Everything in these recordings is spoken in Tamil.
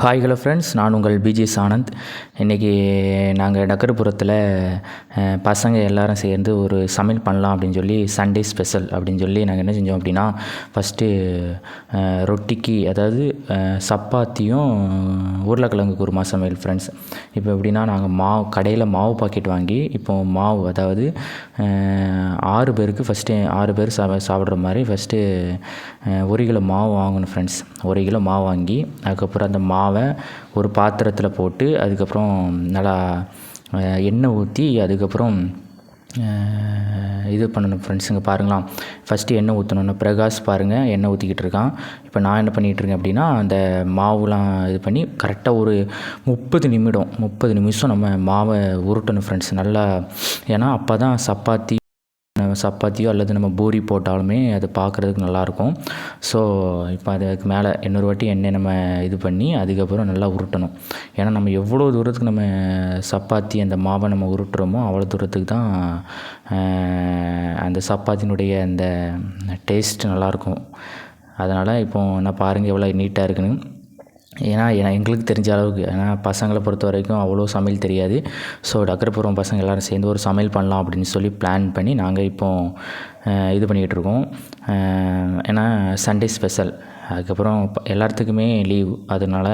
ஹாய் ஹலோ ஃப்ரெண்ட்ஸ் நான் உங்கள் பிஜிஎஸ் ஆனந்த் இன்றைக்கி நாங்கள் டக்கரபுரத்தில் பசங்க எல்லோரும் சேர்ந்து ஒரு சமையல் பண்ணலாம் அப்படின்னு சொல்லி சண்டே ஸ்பெஷல் அப்படின்னு சொல்லி நாங்கள் என்ன செஞ்சோம் அப்படின்னா ஃபஸ்ட்டு ரொட்டிக்கு அதாவது சப்பாத்தியும் உருளைக்கிழங்கு குருமா சமையல் ஃப்ரெண்ட்ஸ் இப்போ எப்படின்னா நாங்கள் மாவு கடையில் மாவு பாக்கெட் வாங்கி இப்போ மாவு அதாவது ஆறு பேருக்கு ஃபஸ்ட்டு ஆறு பேர் சா சாப்பிட்ற மாதிரி ஃபஸ்ட்டு ஒரு கிலோ மாவு வாங்கணும் ஃப்ரெண்ட்ஸ் ஒரு கிலோ மாவு வாங்கி அதுக்கப்புறம் அந்த மாவு ஒரு பாத்திரத்தில் போட்டு அதுக்கப்புறம் நல்லா எண்ணெய் ஊற்றி அதுக்கப்புறம் இது பண்ணணும் ஃப்ரெண்ட்ஸுங்க பாருங்களாம். ஃபஸ்ட்டு எண்ணெய் ஊற்றணும் பிரகாஷ் பாருங்கள் எண்ணெய் ஊற்றிக்கிட்டு இருக்கான். இப்போ நான் என்ன பண்ணிகிட்ருக்கேன் அப்படின்னா அந்த மாவுலாம் இது பண்ணி கரெக்டாக ஒரு முப்பது நிமிடம் முப்பது நிமிஷம் நம்ம மாவை உருட்டணும் ஃப்ரெண்ட்ஸ் நல்லா ஏன்னா அப்போ தான் சப்பாத்தி நம்ம சப்பாத்தியோ அல்லது நம்ம பூரி போட்டாலுமே அது பார்க்குறதுக்கு நல்லாயிருக்கும். ஸோ இப்போ அதுக்கு மேலே இன்னொரு வாட்டி எண்ணெய் நம்ம இது பண்ணி அதுக்கப்புறம் நல்லா உருட்டணும். ஏன்னா நம்ம எவ்வளோ தூரத்துக்கு நம்ம சப்பாத்தி அந்த மாவை நம்ம உருட்டுறோமோ அவ்வளோ தூரத்துக்கு தான் அந்த சப்பாத்தினுடைய அந்த டேஸ்ட் நல்லாயிருக்கும். அதனால் இப்போது நான் பாருங்கள் எவ்வளோ நீட்டாக இருக்குன்னு. ஏன்னா ஏன்னா எங்களுக்கு தெரிஞ்ச அளவுக்கு ஏன்னா பசங்களை பொறுத்த வரைக்கும் அவ்வளோ சமையல் தெரியாது. ஸோ டக்கரபுரம் பசங்க எல்லோரும் சேர்ந்து ஒரு சமையல் பண்ணலாம் அப்படின்னு சொல்லி பிளான் பண்ணி நாங்கள் இப்போ இது பண்ணிக்கிட்டு இருக்கோம். ஏன்னா சண்டே ஸ்பெஷல் அதுக்கப்புறம் எல்லாத்துக்குமே லீவ் அதனால்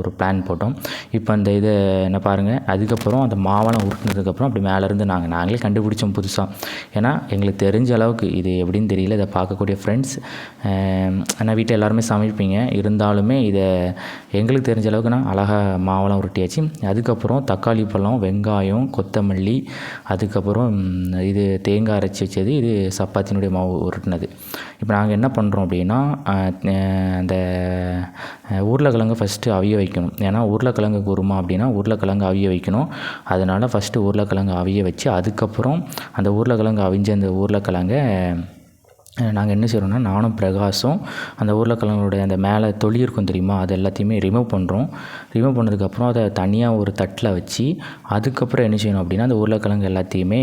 ஒரு பிளான் போட்டோம். இப்போ அந்த இதை என்ன பாருங்கள் அதுக்கப்புறம் அந்த மாவெல்லாம் உருட்டினதுக்கப்புறம் அப்படி மேலேருந்து நாங்கள் நாங்களே கண்டுபிடிச்சோம் புதுசாக ஏன்னா எங்களுக்கு தெரிஞ்ச அளவுக்கு இது எப்படின்னு தெரியல இதை பார்க்கக்கூடிய ஃப்ரெண்ட்ஸ் ஆனால் வீட்டில் எல்லாருமே சமைப்பீங்க. இருந்தாலுமே இதை எங்களுக்கு தெரிஞ்ச அளவுக்கு நான் அழகாக மாவெல்லாம் உருட்டியாச்சு. அதுக்கப்புறம் தக்காளி பழம் வெங்காயம் கொத்தமல்லி அதுக்கப்புறம் இது தேங்காய் அரைச்சி வச்சது இது சப்பாத்தினுடைய மாவு உருட்டினது. இப்போ நாங்கள் என்ன பண்ணுறோம் அப்படின்னா அந்த உருளைக்கிழங்கு ஃபஸ்ட்டு அவிய வைக்கணும். ஏன்னா உருளைக்கிழங்கு குருமா அப்படின்னா உருளைக்கிழங்கு அவிய வைக்கணும். அதனால் ஃபஸ்ட்டு உருளைக்கிழங்கு அவிய வச்சு அதுக்கப்புறம் அந்த உருளைக்கிழங்கு அவிஞ்ச அந்த உருளைக்கிழங்க நாங்கள் என்ன செய்கிறோம்னா நானும் பிரகாஷும் அந்த உருளைக்கிழங்குடைய அந்த மேலே தொலி இருக்கும் தெரியுமா? அது எல்லாத்தையுமே ரிமூவ் பண்ணுறோம் ரிமூவ் பண்ணதுக்கப்புறம் அதை தனியாக ஒரு தட்டில் வச்சு அதுக்கப்புறம் என்ன செய்யணும் அப்படின்னா அந்த உருளைக்கிழங்கு எல்லாத்தையுமே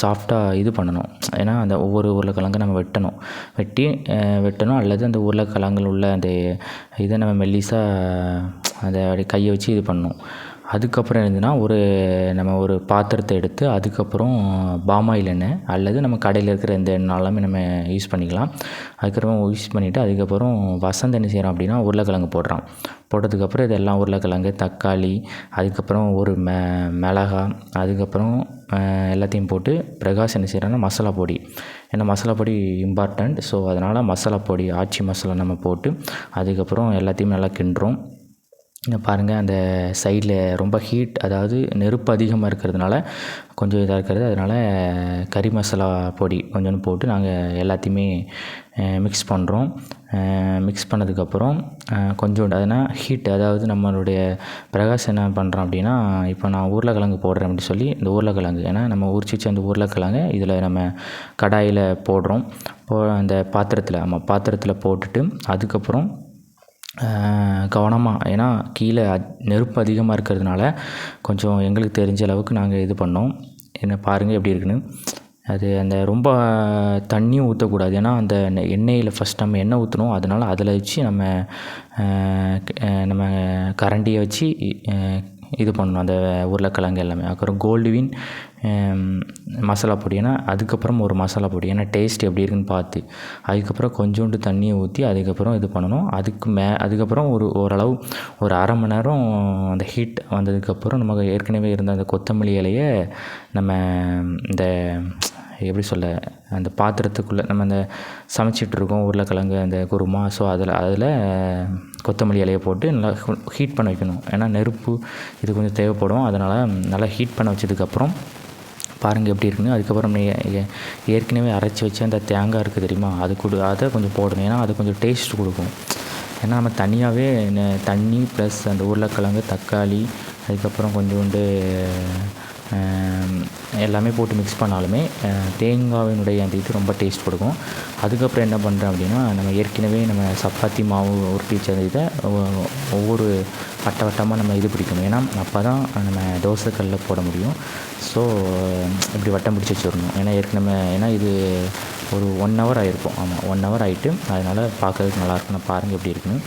சாஃப்டாக இது பண்ணணும். ஏன்னா அந்த ஒவ்வொரு உருளைக்கிழங்கு நம்ம வெட்டணும். வெட்டி வெட்டணும். அல்லது அந்த உருளைக்கிழங்குல உள்ள அந்த இதை நம்ம மெல்லிசாக அதை அப்படியே கையை வச்சு இது பண்ணணும். அதுக்கப்புறம் என்னதுன்னா ஒரு நம்ம ஒரு பாத்திரத்தை எடுத்து அதுக்கப்புறம் பாமாயில் எண்ணெய் அல்லது நம்ம கடையில் இருக்கிற எந்த எண்ணெய்லாமே நம்ம யூஸ் பண்ணிக்கலாம். அதுக்கப்புறம் யூஸ் பண்ணிவிட்டு அதுக்கப்புறம் வசந்த் என்ன செய்கிறோம் அப்படின்னா உருளைக்கிழங்கு போடுறான். போட்டதுக்கப்புறம் இதெல்லாம் உருளைக்கிழங்கு தக்காளி அதுக்கப்புறம் ஒரு மெ மிளகா அதுக்கப்புறம் எல்லாத்தையும் போட்டு பிரகாஷ் என்ன செய்கிறான்னா மசாலா பொடி. ஏன்னா மசாலா பொடி இம்பார்ட்டண்ட் ஸோ அதனால் மசாலா பொடி ஆச்சி மசாலா நம்ம போட்டு அதுக்கப்புறம் எல்லாத்தையும் நல்லா கிண்டுறோம். பாருங்கள் அந்த சைடில் ரொம்ப ஹீட் அதாவது நெருப்பு அதிகமாக இருக்கிறதுனால கொஞ்சம் இதாக இருக்கிறது. அதனால் கறி மசாலா பொடி கொஞ்சோண்டு போட்டு நாங்கள் எல்லாத்தையுமே மிக்ஸ் பண்ணுறோம் மிக்ஸ் பண்ணதுக்கப்புறம் கொஞ்சோண்டு அதனால் ஹீட் அதாவது நம்மளுடைய பிரகாஷ் என்ன பண்ணுறோம் அப்படின்னா இப்போ நான் உருளைக்கிழங்கு போடுறேன் அப்படின்னு சொல்லி இந்த உருளைக்கிழங்கு ஏன்னா நம்ம உரிச்சு அந்த உருளைக்கிழங்கு இதில் நம்ம கடாயில் போடுறோம். போ அந்த பாத்திரத்தில் நம்ம பாத்திரத்தில் போட்டுட்டு அதுக்கப்புறம் கவனமாக ஏன்னா கீழே நெருப்பு அதிகமாக இருக்கிறதுனால கொஞ்சம் எங்களுக்கு தெரிஞ்ச அளவுக்கு நாங்கள் இது பண்ணோம். என்ன பாருங்கள் எப்படி இருக்குன்னு. அது அந்த ரொம்ப தண்ணியும் ஊற்றக்கூடாது ஏன்னா அந்த எண்ணெயில் ஃபஸ்ட் நம்ம எண்ணெய் ஊற்றணும் அதனால் அதில் வச்சு நம்ம நம்ம கரண்டியை வச்சு இது பண்ணணும். அந்த உருளைக்கிழங்கு எல்லாமே. அப்புறம் கோல்டுவின் மசாலா பொடி. ஏன்னா அதுக்கப்புறம் ஒரு மசாலா பொடி. ஏன்னா டேஸ்ட் எப்படி இருக்குன்னு பார்த்து. அதுக்கப்புறம் கொஞ்சோண்டு தண்ணியை ஊற்றி அதுக்கப்புறம் இது பண்ணணும். அதுக்கு மே அதுக்கப்புறம் ஒரு ஓரளவு ஒரு அரை மணி நேரம் அந்த ஹீட் வந்ததுக்கப்புறம் நமக்கு ஏற்கனவே இருந்த அந்த கொத்தமல்லி இலையை நம்ம இந்த எப்படி சொல்ல அந்த பாத்திரத்துக்குள்ளே நம்ம அந்த சமைச்சிட்ருக்கோம் உருளைக்கிழங்கு அந்த குருமா. ஸோ அதில் அதில் கொத்தமல்லி இலையை போட்டு நல்லா ஹீட் பண்ண வைக்கணும். ஏன்னா நெருப்பு இது கொஞ்சம் தேவைப்படும். அதனால் நல்லா ஹீட் பண்ண வச்சதுக்கப்புறம் பாருங்கள் எப்படி இருக்குன்னு. அதுக்கப்புறம் ஏ- ஏற்கனவே அரைச்சி வச்ச அந்த தேங்காய் இருக்குது தெரியுமா? அது கொடு அதை கொஞ்சம் போடணும். ஏன்னா அது கொஞ்சம் டேஸ்ட் கொடுக்கும். ஏன்னா நம்ம தனியாகவே ந- தண்ணி ப்ளஸ் அந்த உருளைக்கிழங்கு தக்காளி அதுக்கப்புறம் கொஞ்சோண்டு எல்லாமே போட்டு மிக்ஸ் பண்ணாலுமே தேங்காவினுடைய அந்த இது ரொம்ப டேஸ்ட் கொடுக்கும். அதுக்கப்புறம் என்ன பண்ணுறேன் அப்படின்னா நம்ம ஏற்கனவே நம்ம சப்பாத்தி மாவு உருட்டி வச்ச இதை ஒவ்வொரு வட்ட வட்டமாக நம்ம இது பிடிக்கணும். ஏன்னா அப்போ தான் நம்ம தோசைக்கல்லில் போட முடியும். ஸோ இப்படி வட்டம் பிடிச்சி வச்சிடணும். ஏன்னா ஏற்கனவே ஏன்னா இது ஒரு ஒன் ஹவர் ஆகிருக்கும் ஆமாம் ஒன் ஹவர் ஆகிட்டு அதனால் பார்க்கறதுக்கு நல்லாயிருக்கும் நான் பாருங்கள் எப்படி இருக்குன்னு.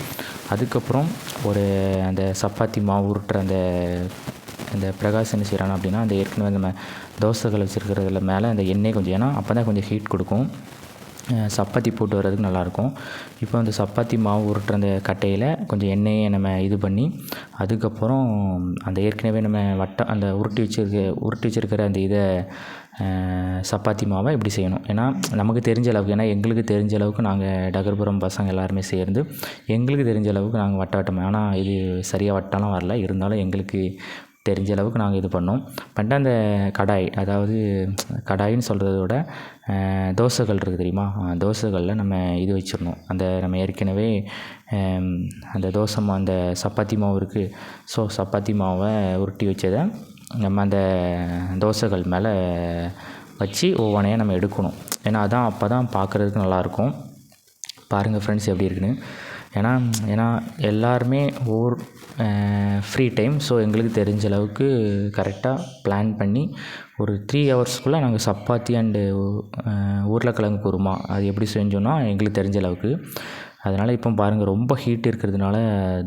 அதுக்கப்புறம் ஒரு அந்த சப்பாத்தி மாவு உருட்டுற அந்த இந்த பிரகாஷ் என்ன செய்கிறான் அப்படின்னா அந்த ஏற்கனவே நம்ம தோசைகள் வச்சுருக்கிறதுல மேலே அந்த எண்ணெய் கொஞ்சம் ஏன்னா அப்போ தான் கொஞ்சம் ஹீட் கொடுக்கும். சப்பாத்தி போட்டு வர்றதுக்கு நல்லாயிருக்கும். இப்போ அந்த சப்பாத்தி மாவு உருட்டுற அந்த கட்டையில் கொஞ்சம் எண்ணெயை நம்ம இது பண்ணி அதுக்கப்புறம் அந்த ஏற்கனவே நம்ம வட்டம் அந்த உருட்டி வச்சிருக்க உருட்டி வச்சிருக்கிற அந்த இதை சப்பாத்தி மாவை இப்படி செய்யணும். ஏன்னா நமக்கு தெரிஞ்ச அளவுக்கு ஏன்னா எங்களுக்கு தெரிஞ்ச அளவுக்கு நாங்கள் டகர்புரம் பசங்க எல்லாருமே சேர்ந்து எங்களுக்கு தெரிஞ்ச அளவுக்கு நாங்கள் வட்ட வட்டம் ஆனால் இது சரியாக வட்டம்லாம் வரல. இருந்தாலும் எங்களுக்கு தெரிஞ்ச அளவுக்கு நாங்கள் இது பண்ணோம். பண்ணிட்டு அந்த கடாய் அதாவது கடாயின்னு சொல்கிறத விட தோசைகள் இருக்குது தெரியுமா? தோசைகளில் நம்ம இது வச்சிடணும். அந்த நம்ம ஏற்கனவே அந்த தோசை மா அந்த சப்பாத்தி மாவு இருக்குது ஸோ சப்பாத்தி மாவை உருட்டி வச்சதை நம்ம அந்த தோசைகள் மேலே வச்சு ஒவ்வொன்றையும் நம்ம எடுக்கணும். ஏன்னா அதான் அப்போ தான் பார்க்குறதுக்கு நல்லாயிருக்கும். பாருங்கள் ஃப்ரெண்ட்ஸ் எப்படி இருக்குன்னு. ஏன்னா ஏன்னா எல்லாருமே ஒவ்வொரு ஃப்ரீ டைம் ஸோ எங்களுக்கு தெரிஞ்ச அளவுக்கு கரெக்டாக பிளான் பண்ணி ஒரு த்ரீ ஹவர்ஸ்க்குள்ளே நாங்கள் சப்பாத்தி அண்டு உருளைக்கிழங்கு குருமா. அது எப்படி செஞ்சோன்னா எங்களுக்கு தெரிஞ்ச அளவுக்கு. அதனால் இப்போ பாருங்கள் ரொம்ப ஹீட் இருக்கிறதுனால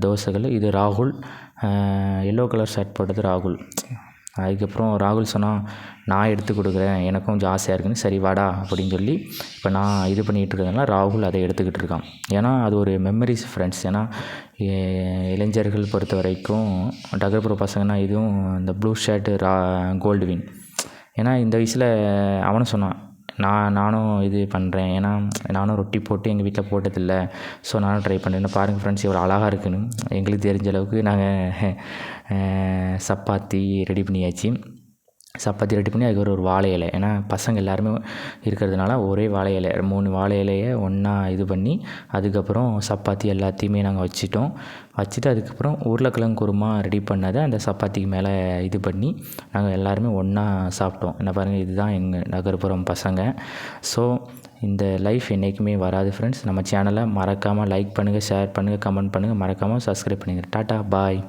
தோசைகள். இது ராகுல் எல்லோ கலர் ஷர்ட் போட்டது ராகுல். அதுக்கப்புறம் ராகுல் சொன்னான் நான் எடுத்து கொடுக்குறேன் எனக்கும் கொஞ்சம் ஆசையாக இருக்குன்னு சரி வாடா அப்படின்னு சொல்லி இப்போ நான் இது பண்ணிகிட்டு இருக்கிறதுனால ராகுல் அதை எடுத்துக்கிட்டு இருக்கான். ஏன்னா அது ஒரு மெமரிஸ் ஃப்ரெண்ட்ஸ் ஏன்னா இளைஞர்கள் பொறுத்த வரைக்கும் டகர்புர பசங்கன்னா இதுவும் இந்த ப்ளூ ஷர்ட்டு ரா கோல்டு வின் ஏன்னா இந்த வயசில் அவனும் சொன்னான் நான் நானும் இது பண்ணுறேன் ஏன்னா நானும் ரொட்டி போட்டு எங்கள் வீட்டில் போட்டதில்ல. ஸோ நானும் ட்ரை பண்ணுறேன்னு பாருங்கள் ஃப்ரெண்ட்ஸ் எவ்வளோ அழகாக இருக்குன்னு. எங்களுக்கு தெரிஞ்ச அளவுக்கு நாங்கள் சப்பாத்தி ரெடி பண்ணியாச்சு. சப்பாத்தி ரெடி பண்ணி அதுக்கு ஒரு ஒரு வாழை இலை. ஏன்னா பசங்க எல்லாருமே இருக்கிறதுனால ஒரே வாழை இலை மூணு வாழை இலையை ஒன்றா இது பண்ணி அதுக்கப்புறம் சப்பாத்தி எல்லாத்தையுமே நாங்கள் வச்சிட்டோம். வச்சுட்டு அதுக்கப்புறம் உருளைக்கிழங்கு குருமா ரெடி பண்ணதை அந்த சப்பாத்திக்கு மேலே இது பண்ணி நாங்கள் எல்லாருமே ஒன்றா சாப்பிட்டோம். என்ன பாருங்கள் இதுதான் எங்கள் நகர்ப்புறம் பசங்க. ஸோ இந்த லைஃப் என்றைக்குமே வராது ஃப்ரெண்ட்ஸ் நம்ம சேனலை மறக்காமல் லைக் பண்ணுங்கள் ஷேர் பண்ணுங்கள் கமெண்ட் பண்ணுங்கள் மறக்காமல் சப்ஸ்கிரைப் பண்ணுங்கள் டாட்டா பாய்